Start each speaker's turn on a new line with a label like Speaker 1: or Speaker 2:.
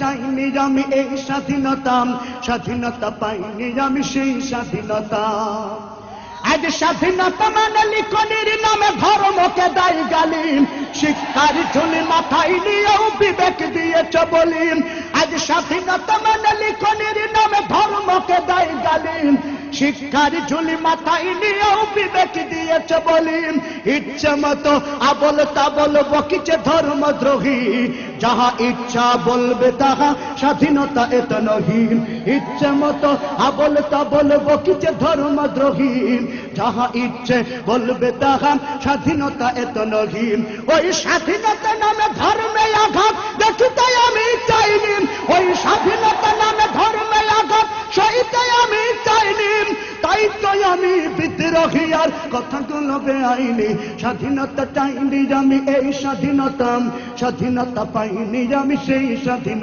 Speaker 1: চাইনি আমি এই স্বাধীনতা স্বাধীনতা পাইনি আমি সেই স্বাধীনতা। আজ স্বাধীনতা মানে লিখনির নামে ধর্মকে দায় গালি শিক্ষার ঝুলি মাথায় নিয়েও বিবেক দিয়েছ বলি আজ স্বাধীনতা মানে লিখনির নামে ধর্মকে দায়ী গালি শিক্ষার ঝুলি মাথায় নিয়েও বিবেক দিয়েছ বলি। ইচ্ছে মতো আবল তাবল বকিছে ধর্মদ্রোহী যাহা ইচ্ছা বলবে তাহা স্বাধীনতা এত নহীন ইচ্ছে মতো আবল তাবল বকিছে ধর্মদ্রোহী যাহা ইচ্ছে বলবে তাহা স্বাধীনতা এত নহীন ওই স্বাধীনতা নামে ধর্মে আঘাত দেখিতে আমি চাইনি। ওই স্বাধীনতা নামে ধর্মে আঘাত সইতে আমি চাইনি, তাই তো আমি বিদ্রোহী, আর কথাগুলো বেআইনি। স্বাধীনতা চাইনি আমি এই স্বাধীনতা স্বাধীনতা পাইনি আমি সেই স্বাধীনতা।